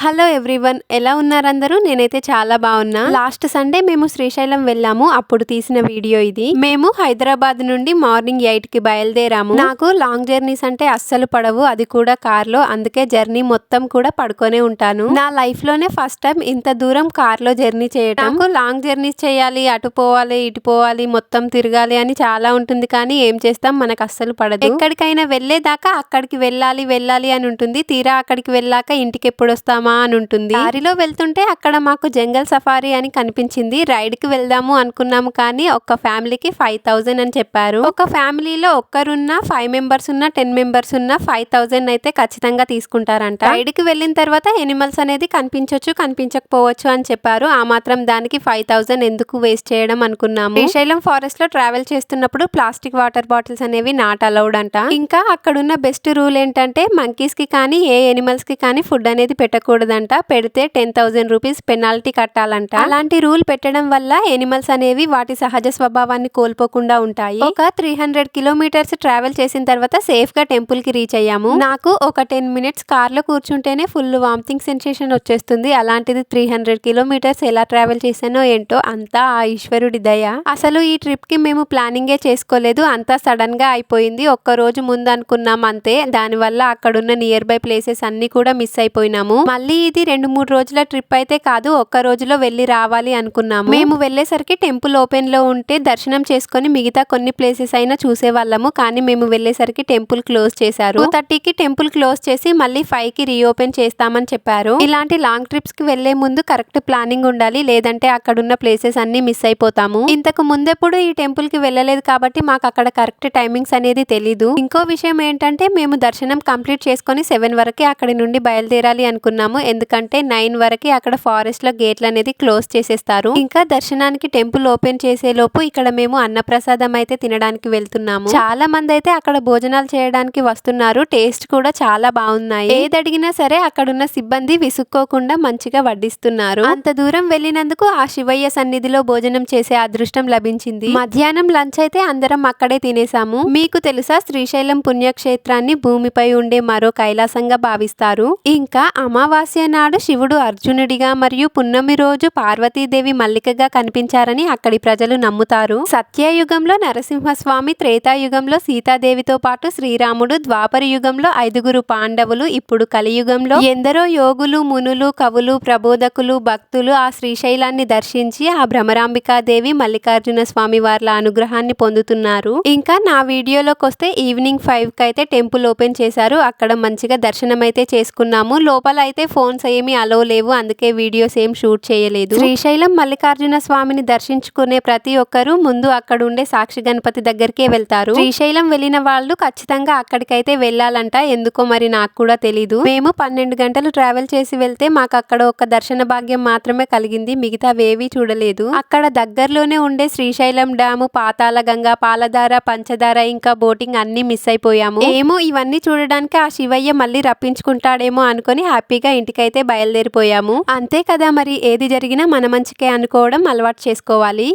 Hello everyone ఎలా ఉన్నారందరూ? నేనైతే చాలా బాగున్నా. లాస్ట్ సండే మేము శ్రీశైలం వెళ్ళాము. అప్పుడు తీసిన వీడియో ఇది. మేము హైదరాబాద్ నుండి మార్నింగ్ ఎయిట్కి బయలుదేరాము. నాకు లాంగ్ జర్నీస్ అంటే అస్సలు పడవు. అది కూడా కార్లో అందుకే జర్నీ మొత్తం కూడా పడుకొనే ఉంటాను. నా లైఫ్లోనే ఫస్ట్ టైం ఇంత దూరం కార్లో జర్నీ చేయడం నాకు లాంగ్ జర్నీస్ చేయాలి అటు పోవాలి ఇటు పోవాలి మొత్తం తిరగాలి అని చాలా ఉంటుంది కానీ ఏం చేస్తాం? మనకు అస్సలు పడదు. ఎక్కడికైనా వెళ్ళేదాకా అక్కడికి వెళ్ళాలి వెళ్ళాలి అని ఉంటుంది. తీరా అక్కడికి వెళ్ళాక ఇంటికి ఎప్పుడు వస్తామా? అని ఉంటుంది. దారిలో వెళ్తుంటే అక్కడ మాకు జంగల్ సఫారీ అని కనిపించింది. రైడ్కి వెళ్దాము అనుకున్నాము కానీ ఒక ఫ్యామిలీకి ఫైవ్ థౌజండ్ అని చెప్పారు. ఒక ఫ్యామిలీలో ఒక్కరున్నా ఫైవ్ మెంబర్స్ ఉన్నా టెన్ మెంబర్స్ ఉన్నా ఫైవ్ థౌజండ్ అయితే ఖచ్చితంగా తీసుకుంటారంట. రైడ్కి వెళ్ళిన తర్వాత ఎనిమల్స్ అనేది కనిపించవచ్చు కనిపించకపోవచ్చు అని చెప్పారు. ఆ మాత్రం దానికి ఫైవ్ థౌజండ్ ఎందుకు వేస్ట్ చేయడం అనుకున్నాము. శ్రీశైలం ఫారెస్ట్లో ట్రావెల్ చేస్తున్నప్పుడు ప్లాస్టిక్ వాటర్ బాటిల్స్ అనేవి నాట్ అలౌడ్ అంట. ఇంకా అక్కడున్న బెస్ట్ రూల్ ఏంటంటే మంకీస్కి కానీ ఏ ఎనిమల్స్కి కానీ ఫుడ్ అనేది పెట్టకూడదు. పెట్టకూడదంట పెడితే టెన్ థౌజండ్ రూపీస్ పెనాల్టీ కట్టాలంట. అలాంటి రూల్ పెట్టడం వల్ల ఎనిమల్స్ అనేవి వాటి సహజ స్వభావాన్ని కోల్పోకుండా ఉంటాయి. ఒక త్రీ హండ్రెడ్ కిలోమీటర్స్ ట్రావెల్ చేసిన తర్వాత సేఫ్గా టెంపుల్కి రీచ్ అయ్యాము. నాకు ఒక టెన్ మినిట్స్ కార్లో కూర్చుంటేనే ఫుల్ వామిటింగ్ సెన్సేషన్ వచ్చేస్తుంది. అలాంటిది త్రీ హండ్రెడ్ కిలోమీటర్స్ ఎలా ట్రావెల్ చేశానో ఏంటో అంతా ఆ ఈశ్వరుడి దయ. అసలు ఈ ట్రిప్కి మేము ప్లానింగే చేసుకోలేదు. అంతా సడన్గా అయిపోయింది. ఒక్క రోజు ముందు అనుకున్నాం అంతే. దానివల్ల అక్కడున్న నియర్ బై ప్లేసెస్ అన్ని కూడా మిస్ అయిపోయినాము. మళ్ళీ ఇది రెండు మూడు రోజుల ట్రిప్ అయితే కాదు ఒక్క రోజులో వెళ్ళి రావాలి అనుకున్నాము. మేము వెళ్ళేసరికి టెంపుల్ ఓపెన్లో ఉంటే దర్శనం చేసుకొని మిగతా కొన్ని ప్లేసెస్ అయినా చూసే వాళ్ళము కానీ మేము వెళ్ళేసరికి టెంపుల్ క్లోజ్ చేశారు. టూ థర్టీకి టెంపుల్ క్లోజ్ చేసి మళ్ళీ ఫైవ్కి రీఓపెన్ చేస్తామని చెప్పారు. ఇలాంటి లాంగ్ ట్రిప్స్కి వెళ్ళే ముందు కరెక్ట్ ప్లానింగ్ ఉండాలి. లేదంటే అక్కడున్న ప్లేసెస్ అన్ని మిస్ అయిపోతాము. ఇంతకు ముందెప్పుడు ఈ టెంపుల్కి వెళ్ళలేదు కాబట్టి మాకు అక్కడ కరెక్ట్ టైమింగ్స్ అనేది తెలీదు. ఇంకో విషయం ఏంటంటే మేము దర్శనం కంప్లీట్ చేసుకొని సెవెన్ వరకే అక్కడి నుండి బయలుదేరాలి అనుకున్నాము. ఎందుకంటే నైన్ వరకు అక్కడ ఫారెస్ట్లో గేట్లు అనేది క్లోజ్ చేసేస్తారు. ఇంకా దర్శనానికి టెంపుల్ ఓపెన్ చేసే లోపు ఇక్కడ మేము అన్నప్రసాదం అయితే తినడానికి వెళ్తున్నాము. చాలా మంది అయితే అక్కడ భోజనాలు చేయడానికి వస్తున్నారు. టేస్ట్ కూడా చాలా బాగున్నాయి. ఏది అడిగినా సరే అక్కడున్న సిబ్బంది విసుక్కోకుండా మంచిగా వడ్డిస్తున్నారు. అంత దూరం వెళ్ళినందుకు ఆ శివయ్య సన్నిధిలో భోజనం చేసే అదృష్టం లభించింది. మధ్యాహ్నం లంచ్ అయితే అందరం అక్కడే తినేసాము మీకు తెలుసా శ్రీశైలం పుణ్యక్షేత్రాన్ని భూమిపై ఉండే మరో కైలాసంగా భావిస్తారు. ఇంకా అమావాస్య నాడు శివుడు అర్జునుడిగా మరియు పున్నమి రోజు పార్వతీదేవి మల్లికగా కనిపించారని అక్కడి ప్రజలు నమ్ముతారు. సత్యయుగంలో నరసింహస్వామి త్రేతాయుగంలో సీతాదేవితో పాటు శ్రీరాముడు ద్వాపర యుగంలో ఐదుగురు పాండవులు ఇప్పుడు కలియుగంలో ఎందరో యోగులు మునులు కవులు ప్రబోధకులు భక్తులు ఆ శ్రీశైలాన్ని దర్శించి ఆ భ్రమరాంబికాదేవి మల్లికార్జున స్వామి వార్ల అనుగ్రహాన్ని పొందుతున్నారు. ఇంకా నా వీడియోలోకి వస్తే ఈవినింగ్ ఫైవ్కి అయితే టెంపుల్ ఓపెన్ చేశారు. అక్కడ మంచిగా దర్శనం అయితే చేసుకున్నాము. లోపల అయితే ఫోన్స్ ఏమీ అలో లేవు అందుకే వీడియోస్ ఏం షూట్ చేయలేదు. శ్రీశైలం మల్లికార్జున స్వామిని దర్శించుకునే ప్రతి ఒక్కరూ ముందు అక్కడ ఉండే సాక్షి గణపతి దగ్గరికే వెళ్తారు. శ్రీశైలం వెళ్ళిన వాళ్ళు ఖచ్చితంగా అక్కడికైతే వెళ్ళాలంట ఎందుకో మరి నాకు కూడా తెలీదు. మేము పన్నెండు గంటలు ట్రావెల్ చేసి వెళ్తే మాకు అక్కడ ఒక దర్శన భాగ్యం మాత్రమే కలిగింది మిగతా వేవి చూడలేదు. అక్కడ దగ్గరలోనే ఉండే శ్రీశైలం డ్యాము పాతాల గంగా పాలధార పంచదార ఇంకా బోటింగ్ అన్ని మిస్ అయిపోయాము. ఏమో ఇవన్నీ చూడడానికి ఆ శివయ్య మళ్ళీ రప్పించుకుంటాడేమో అనుకొని హ్యాపీగా ఇంటికైతే బయలుదేరిపోయాము. అంతే కదా మరి ఏది జరిగినా మన మంచికే అనుకోవడం అలవాటు చేసుకోవాలి.